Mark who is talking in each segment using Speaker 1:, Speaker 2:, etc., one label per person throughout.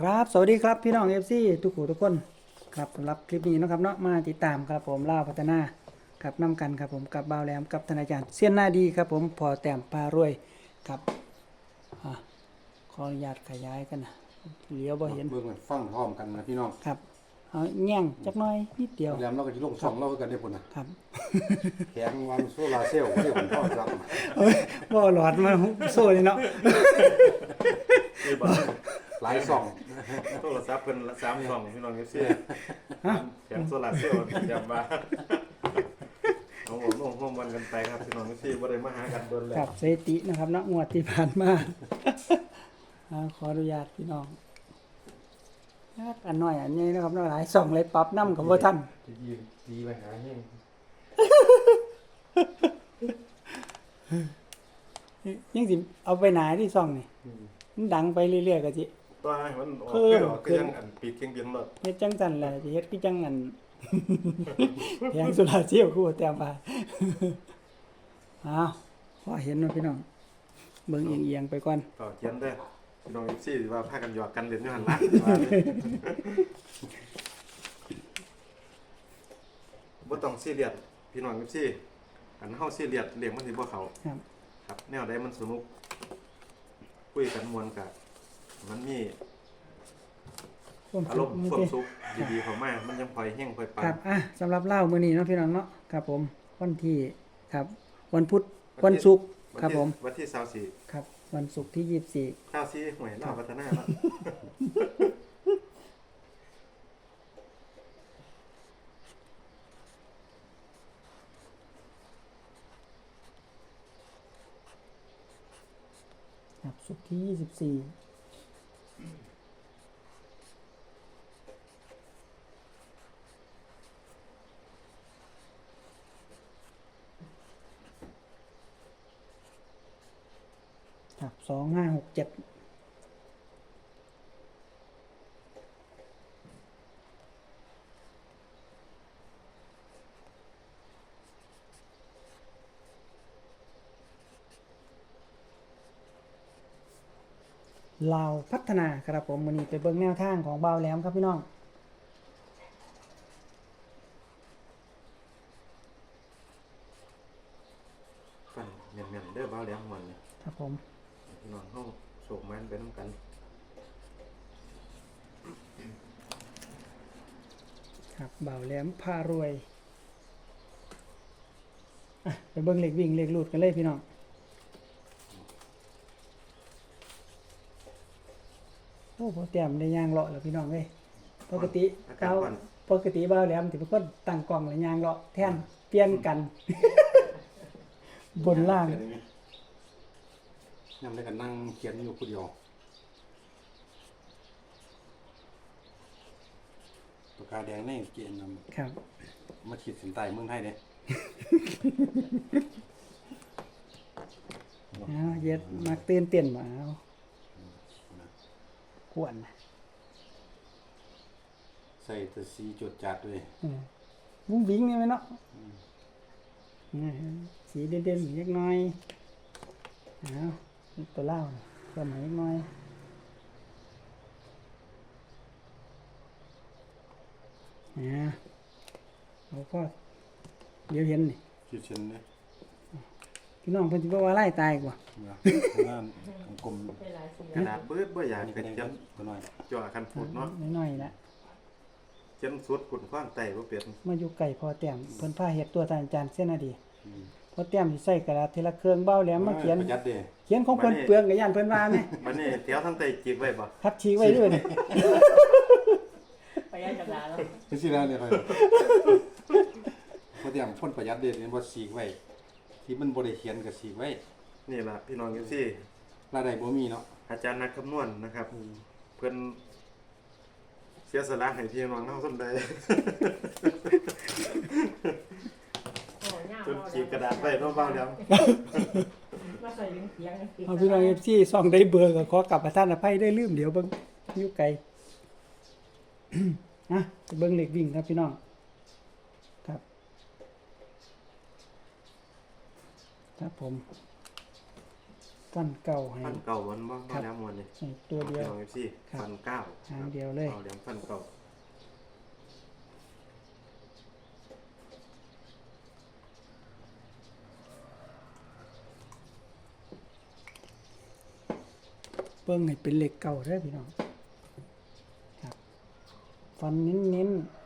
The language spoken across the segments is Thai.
Speaker 1: ครับ สวัสดีครับพี่น้องเอฟซีทุกผู้ทุกคนครับสำหรับคลิปนี้นะครับเนาะมาติดตามครับผมล่าวพัฒนาครับนํกันครับผมกับบ่าวแหลมกับธนาจารย์เสี้ยนหน้าดีครับผมพอแต้มพารวยครับอะขออนุญาตขยายกันนะเลี้ยวบ่เห็น
Speaker 2: เบิ่งให้ฟังพร้อมกันนะพี่น้อง
Speaker 1: ครับเอาแง่งจักหน้อยนิดเดียว
Speaker 2: แล้วเราก็จะลงสองเราคือกันได้ผลนะครับแข็งวันโซลาร์เซลล์ก็ได้ผลพ่อครับ
Speaker 1: เอ้ยบ่หลอดมาโซ่เลยเนาะ
Speaker 3: นี่บอก
Speaker 2: หลายสอง
Speaker 3: โทรศัพท์เป็นสามช่องพี่น้องเอฟซีแถมโซลาร์เซลล์จำมาของผมลงห้องวันกันไปครับพี่น้องเอฟซีบ่ได้มาหากันโดนแล้
Speaker 1: ครั
Speaker 3: ว
Speaker 1: บสถิตินะครับเนาะงวดที่ผ่านมาอ่าขออนุญาตพี่น้องอันน้อยอันนี้นะครับเนาะหลายส่องเลยปรับน้ำกับว่าท่าน
Speaker 3: ดีดีไปหาเฮง
Speaker 1: ยังสิเอาไปไหนที่ส่องนี่มันดังไปเรื่อยๆก็จิ
Speaker 3: ตัวให้มันออก
Speaker 1: เพิ่
Speaker 3: คือ
Speaker 1: ม
Speaker 3: ออกคือยังอันปีกเก่งๆหมด
Speaker 1: เฮ็ดจังสันแหละจะเฮ็ดคือจังอันแพงสุราเซียวคือว่าแต้มไปอ้าวพอเห็นเนาะพี่น้อง เบิ่งเอียงๆไปก่อน
Speaker 3: ต่อเขียนได้อพี่น้องเอฟซีว่าพากันหยอกกันเล่นอยู่หันหลังบ่ต้องซีเรียสพี่น้องเอฟซีอันเฮาซีเรียสเลี้ยงมันสิบ่เข้า
Speaker 1: ครับ
Speaker 3: ครับ แนวใดมันสนุก คุยกันมวนกับ มันมี
Speaker 1: ความ
Speaker 3: อาร
Speaker 1: สุ
Speaker 3: มข
Speaker 1: ณ์
Speaker 3: ความสุขดีๆเข้ามามันยังพอยแห้งพอยปังค
Speaker 1: รับ อะสำหรับเล่ามื้อนี้เนาะพี่น้องเนาะ ครับผม วันที่ ครับ วันพุธ วันศุกร์ครับผม
Speaker 3: วันที่สาวสี่
Speaker 1: ครับ วันศุกร์ที่ยี่สิบสี่
Speaker 3: ข้าวซีหวยลาวพัฒนา
Speaker 1: ครับศุกร์ที่ 24 ลาวพัฒนาครับผมวันนี้ไปเบิ่งแนวทางของบ่าวแหลมครับพี่น้อง
Speaker 3: ฟันเมียนๆเด้อบ้าวเลี้ยงมันเนี่ย
Speaker 1: ครับผม
Speaker 3: พี่น้องเฮาโศกมันไปน้ำกัน
Speaker 1: ครับบ่าวแหลมพารวยอะไปเบิ่งเลขวิ่งเลขลูดกันเลยพี่น้อง อ้โหแต้มได้ย่างเลาะแล้วพี่น้องเอ้ยปกติ
Speaker 3: อาการ
Speaker 1: เก้า
Speaker 3: ก่อน
Speaker 1: ปกติบ่าวแหลมสิเป็นคนตั้งกล้องแล้วย่างเลาะแทนเปลี่ยนกัน บนล่าง
Speaker 2: ยังได้กันนั่งเขียนอยู่คนเดียวปากกาแดงในเกณฑ์น
Speaker 1: ครับำ
Speaker 2: มาขีดเส้นใต้เมืองไทยเนี่ย
Speaker 1: เอาเย็ดมักตื่นเต้นมาเอา กวนนะ
Speaker 2: ใส่แตะสีจดจัดด้วย
Speaker 1: อืมวุ้งวิ้งนี่ไหมเนาะอืมสีเด่นๆเล็กน้อยเอาตัวเล่าเพิ่มมาเล็กน้อยอ่าเอาก็เดี๋ยวเห็นนี่
Speaker 2: ขีดเส้นเนี่ย
Speaker 1: พี่น้องเพิ่นสิบอกว่าไล่ตายกว่า
Speaker 2: นะงานกลม
Speaker 3: กระดาษเบิดบ่อยาก
Speaker 2: นี่
Speaker 3: กั
Speaker 2: ก็
Speaker 3: น
Speaker 2: ยัง
Speaker 3: เขียน
Speaker 2: ตัวน้อย
Speaker 3: จ่อคันพูดเนาะ
Speaker 1: น้อยๆละ
Speaker 3: เขียนสุดกุ่นขว้างไตบ่เปลี่ยน
Speaker 1: มาอยู่ไก่พอแต้มเพิ่นพาเฮ็ดตัวทานอาจารย์เส้นนาดี
Speaker 2: อืม
Speaker 1: พอแต้มสิใส่กระดาษทีละเครื่องเบ้าแหลมมาเขียน
Speaker 2: ประหยัดเด้
Speaker 1: เขียนของเพิ่นเปลืองกับย่านเพิ่นว่าแม่
Speaker 3: บัดนี้แถวทั้งไตจีกไว้บ่
Speaker 1: พัดชี้ไว้ด้วยนี่
Speaker 4: ไปยันจักรยานแล้ว
Speaker 2: ไม่ใช่แล้วเนี่ยครับเพราะอย่างพ่นประหยัดเด้เนี่ยบ่สีกไว้ ที่มันบ่ได้เขียนก็สีกไว้
Speaker 3: นี่ล่ะพี่น้องเอฟซี
Speaker 2: รายได้บ่มีเนาะ
Speaker 3: อาจารย์นักคำนวณนะครับ เพื่อนเสียสละให้พี่น้องเท่าสนใด
Speaker 4: โอ้ยาก
Speaker 3: จนขีดกระดาษไว้เน้องบ้านแล้ว
Speaker 4: มาใส่ลิ้นเสียง
Speaker 1: เอาพี่น้อง FC ซ่องได้เบอร์ก็ขอกลับประทานอภัยได้ลืมเดี๋ยวเบิ่งอยู่ไกลอะไปเบิ่งเลขวิ่งครับพี่น้อง ครับ ครับผม ฟันเก่าให้
Speaker 3: ฟันเก่าวันบ่มาแล้วมวนนี่
Speaker 1: ใส่ตัวเดียว
Speaker 3: พี่น้อง FC
Speaker 1: ครับ
Speaker 3: ฟันเก้า
Speaker 1: หางเดียวเลย
Speaker 3: เอาเหลี่ยมฟันเก่า
Speaker 1: เบิ่งให้เป็นเหล็กเก่าเด้อพี่น้อง ครับ ฟันเน้นๆ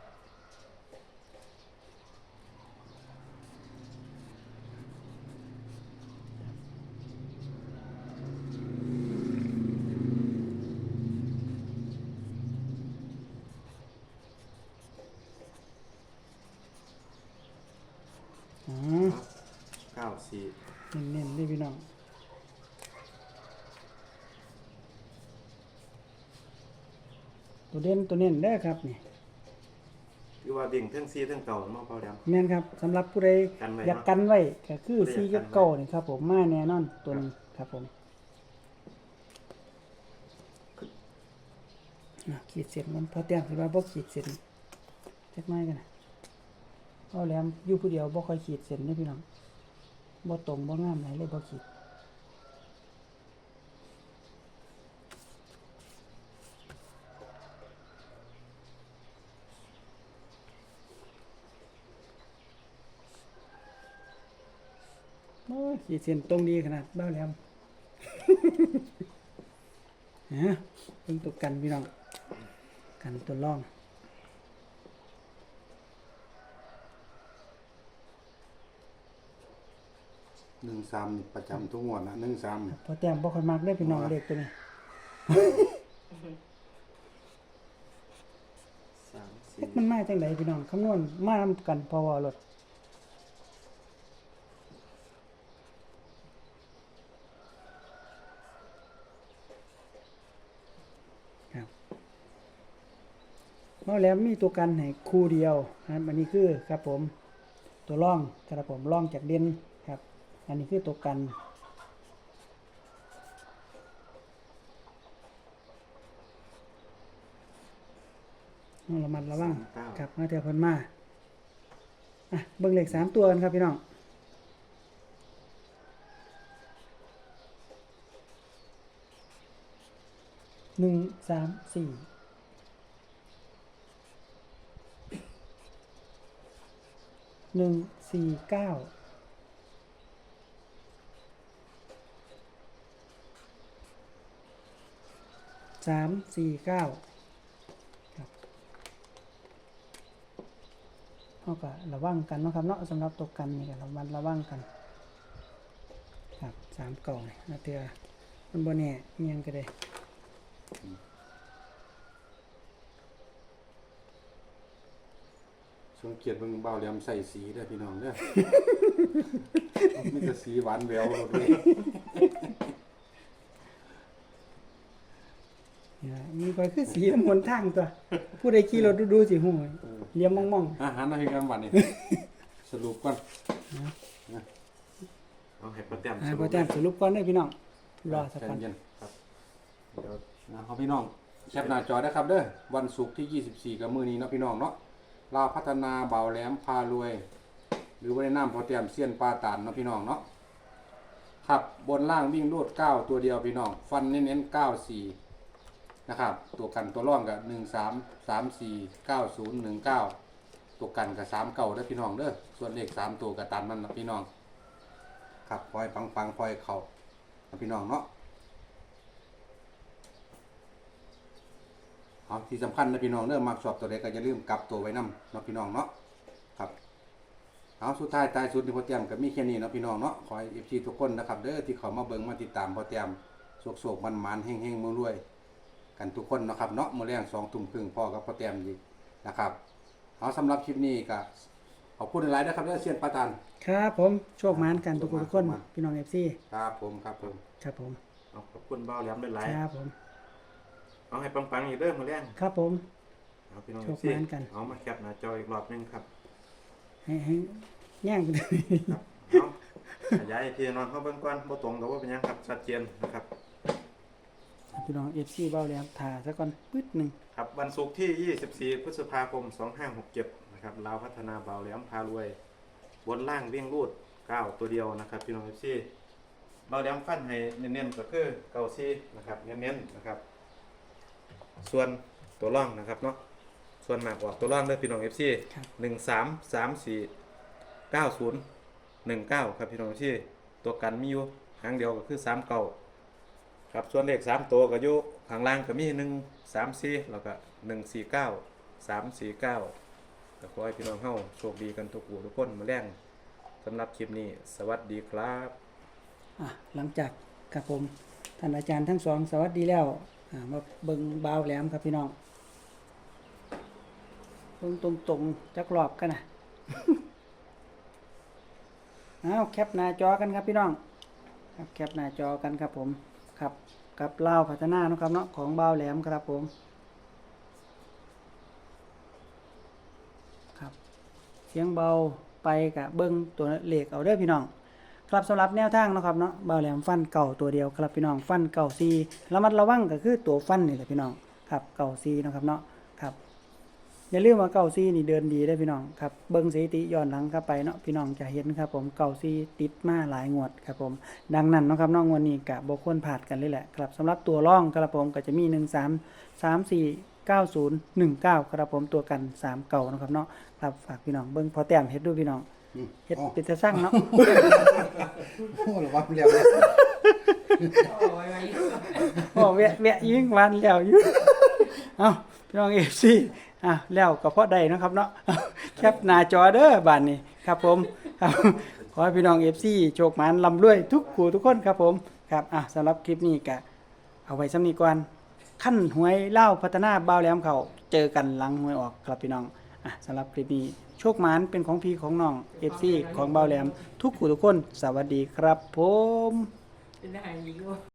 Speaker 1: อ๋อ
Speaker 3: เก้าสี่
Speaker 1: เน้นๆเลยพี่น้องตัวเด่นตัวเน้นได้อครับนี่
Speaker 3: คือว่าดิ่งเทั้งซีเทั้งเก่ามาเปล่าแหลม
Speaker 1: แม่นครับสำหรับผู้ใด
Speaker 3: กันไว้
Speaker 1: อยาก
Speaker 3: เนาะ
Speaker 1: กันไว้ก็คือ
Speaker 3: ผู้ใด
Speaker 1: ซี
Speaker 3: อยากกั
Speaker 1: กับ
Speaker 3: นไว้
Speaker 1: เก่านี่ครับ ผมมาแน่นอนตัวนี้ครับผมอะขีดเส้นมันพอเตียงสิว่าบ่ขีดเส้นจักหน่อยกันนะ เอาแหลมอยู่ผู้เดียวบ่ค่อยขีดเส้นนี่พี่น้องบ่ตรงบ่งามไหนเลยบ่ขีดโอ้ขีดเส้นตรงดีขนาดบ้าแหลมฮะเพิ่งตัวกันพี่น้อง กันตัวร่อง
Speaker 2: หนึ่งสามนี่ประจำทุกงวดนะหนึ่งสาม
Speaker 1: พอแต้มบ่ค่อยมักได้พี่น้องเด็กตัวนี้
Speaker 3: สามสี่
Speaker 1: เอ๊ะมันมาจังไดพี่น้องคำนวณมานำกันพอวรถครับเมาแล้วมีตัวกันให้คู่เดียวนะครับอันนี้คือครับผม ตัวร่องครับผมร่องจากเด่นครับ อันนี้คือตัวกันต้องระมัดระวังครับมาเทียบเพิ่นมาอะเบิ่งเลขสามตัวกันครับพี่น้องหนึ่งสามสี่หนึ่งสี่เก้า สามสี่เก้าเขาก็ระวังกันเนาะครับเนาะสำหรับตกกันนี่ก็ระมัดระวังกัน ครับสามกล่องนี่นะเตือมันบ่แน่อิหยังก็ได้
Speaker 2: สังเกตเบิ่งเบาแหลมใส่สีเด้อพี่น้องเด้อ มีแต่สีหวานแหววหมดเลย
Speaker 1: นี่ล่ะมีก็คือสีน้ำมนต์ทางตัว ผู้ใดขี่รถดูๆสิหูเลี้ยมมอง
Speaker 2: อาหารอะไรกันวันนี้สรุปก่อน
Speaker 3: เอาให้ประแต้ม
Speaker 1: ๆอ่าพอแต้มสรุปก่อนเด้อพี่น้องรอสัก
Speaker 2: ใจ
Speaker 1: ก่อน
Speaker 2: เย็น
Speaker 3: เดี๋ยว
Speaker 2: นะครับพี่น้องแคปหน้าจอได้ครับเด้อวันศุกร์ที่ 24กับมื้อนี้เนาะพี่น้องเนาะลาวพัฒนาเบาแหลมพารวย หรือว่าในน้ำพอเตรียมเซียนปลาตานเนาะพี่น้องเนาะครับบนล่างวิ่งรูด9ตัวเดียวพี่น้อง ฟันเน้นๆ94 นะครับ ตัวกันตัวร่องกับ13 34 90 19ตัวกันกับ3เก่าเด้พี่น้องเด้อส่วนเลข3ตัวกับตามนั้นนะพี่น้อง ครับคอยปังๆคอยเข่าพี่น้องเนาะเอาที่สำคัญนะพี่น้องเริ่มมักชอบตัวใดก็อย่าลืมกลับตัวไว้นำเนาะพี่น้องเนาะครับเอาสุดท้ายตายสุดที่พอเตียมกับมีแค่นี้นะพี่น้องเนาะขอเอฟซีทุกคนนะครับเด้อที่เขามาเบิ่งมาติดตามพอเตียมโศกๆมันๆเฮงๆมือรวย กันทุกคนเนาะครับเนาะมื้อแรงสองทุ่มครึ่งพ่อกับพอเตรียมอีกนะครับเอาสำหรับคลิปนี้ก็ขอบคุณหลายๆนะครับเด้อเซียนปาตัน
Speaker 1: ครับผมโชคหมานกันทุกคนทุกคน
Speaker 2: โชคหมาน
Speaker 1: พี่น้อง FC
Speaker 2: ครับผมครับผม
Speaker 1: ครับผม
Speaker 3: เอาขอบคุณเบ้าแหลมหลาย
Speaker 1: ครับผม
Speaker 3: ๆเอาให้ปังๆอีกเด้อมาแรง
Speaker 1: ครับผม
Speaker 3: เอาพี่น้อง
Speaker 1: โชค
Speaker 3: สิ
Speaker 1: ดีกัน
Speaker 3: เอามาแคปหน้าจออีกรอบหนึงครับ
Speaker 1: ให้ให้แย่งกัน
Speaker 3: ครับเอาขยายให้พี่น้องเข้าเบิ่งก่อนบ่ตรงกับว่าเป็นหยังครับชัดเจนนะครับ
Speaker 1: พี่น้อง FC เบ้าแล้วทาซะก่อนปึ๊ดหนึง
Speaker 3: ครับวันศุกร์ที่ 24 พฤษภาคม 2567 นะครับลาวพัฒนาเบาแหลมพารวย บนล่างวิ่งรูด 9 ตัวเดียวนะครับ พี่น้องเอฟซีเบาแหลมฟันให้เน้นๆก็คือเก้าซีนะครับเน้นๆนะครับ ส่วนตัวร่องนะครับเนาะส่วนมากกว่าตัวร่องเด้อพี่น้อง FC
Speaker 1: ครับ
Speaker 3: หนึ่งสามสามสี่เก้าศูนย์หนึ่งเก้าครับพี่น้อง FC ตัวกันมีอยู่หางเดียวก็คือสามเก้า ครับส่วนเลขสามตัวก็อยู่ข้างล่างก็มีหนึ่งสามสี่แล้วก็หนึ่งสี่เก้าสามสี่เก้าก็ขอให้พี่น้องเฮาโชคดีกันทุกผู้ทุกคนมาแรงสำหรับคลิปนี้ สวัสดีครับ
Speaker 1: อะหลังจากกับผมท่านอาจารย์ทั้งสองสวัสดีแล้วอ่ามาเบิ่งบาวแหลมครับพี่น้องเบิ่งตรงๆจักรอบกันนะ เอาแคปหน้าจอกันครับพี่น้องครับแคปหน้าจอกันครับผม ครับกับเล่าวพัฒนานะครับเนาะของเบาแหลมครับผมครับเสียงเบาไปกับเบิ้งตัวเลขเอาเด้อพี่น้องครับสำหรับแนวทางนะครับเนาะเบาแหลมฟันเก่าตัวเดียวครับพี่น้องฟันเก่าซีระมัดระวังก็คือตัวฟันนี่แหละพี่น้องครับเก่าซีนะครับเนาะครับ อย่าลืมว่าเก่าซีนี่เดินดีได้อพี่น้องครับเบิ้งสถิติย้อนหลังเข้าไปเนาะพี่น้องจะเห็นครับ ผมเก่าซีติดมาหลายงวดครับผมดังนั้นเนาะครับเน้องวันนี้กะบ่ควรพลาดกันเลยแหละครับสำหรับตัวร่องครับผมก็จะมี 1 3 3 4 9 0 1 9 ครับผมตัวกัน 3 เก่านาะครับเนาะครับฝากพี่น้องเบิ้งพอแต้มเฮ็ดดูพี่น้อง
Speaker 2: อืม
Speaker 1: เฮ็ด
Speaker 2: อ๋อ
Speaker 1: เป็นตาสร้างเนาะ
Speaker 2: โอ้ระวังเรียบเลย
Speaker 4: โอ้ยไว้
Speaker 1: โอ้แวะแวะยิงวันแล้วอยู่เอาพี่น้องเอฟซี อะแล้วก็พอได้นะครับเนาะแคปหน้าจอเด้อบานนี้ครับผมครับขอให้พี่น้องเอฟซีโชคหมันลำรวยทุกคู่ทุกคนครับผมครับอะสำหรับคลิปนี้ก็เอาไว้สำนีก่อนขั้นหวยเล่าพัฒนาบ้าวแหลมเขาเจอกันหลังหวยออกครับพี่น้องอะสำหรับคลิปนี้โชคหมันเป็นของพี่ของน้องเอฟซีของบ้าวแหลมทุกคู่ทุกคน สวัสดีครับผม
Speaker 4: เป็นได้อีกว่า